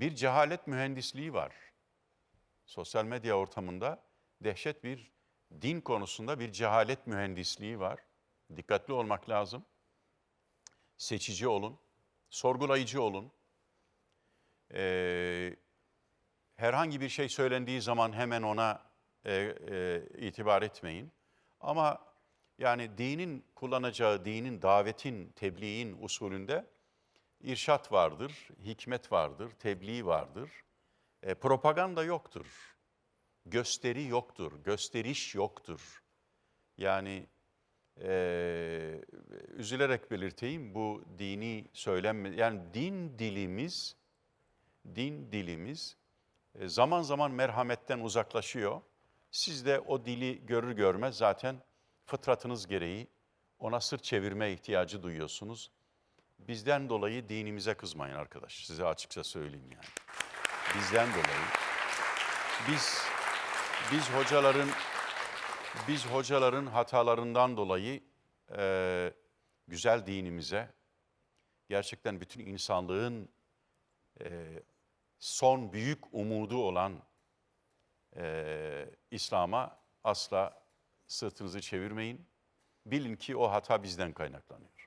bir cehalet mühendisliği var. Sosyal medya ortamında dehşet bir din konusunda bir cehalet mühendisliği var. Dikkatli olmak lazım. Seçici olun, sorgulayıcı olun. Ee, herhangi bir şey söylendiği zaman hemen ona e, e, itibar etmeyin. Ama yani dinin kullanacağı, dinin, davetin, tebliğin usulünde irşat vardır, hikmet vardır, tebliğ vardır. E, propaganda yoktur, gösteri yoktur, gösteriş yoktur. Yani e, üzülerek belirteyim bu dini söylem, yani din dilimiz, din dilimiz e, zaman zaman merhametten uzaklaşıyor. Siz de o dili görür görmez zaten fıtratınız gereği ona sırt çevirme ihtiyacı duyuyorsunuz. Bizden dolayı dinimize kızmayın arkadaş. Size açıkça söyleyeyim yani. Bizden dolayı. Biz biz hocaların biz hocaların hatalarından dolayı e, güzel dinimize gerçekten bütün insanlığın e, son büyük umudu olan e, İslam'a asla sırtınızı çevirmeyin. Bilin ki o hata bizden kaynaklanıyor.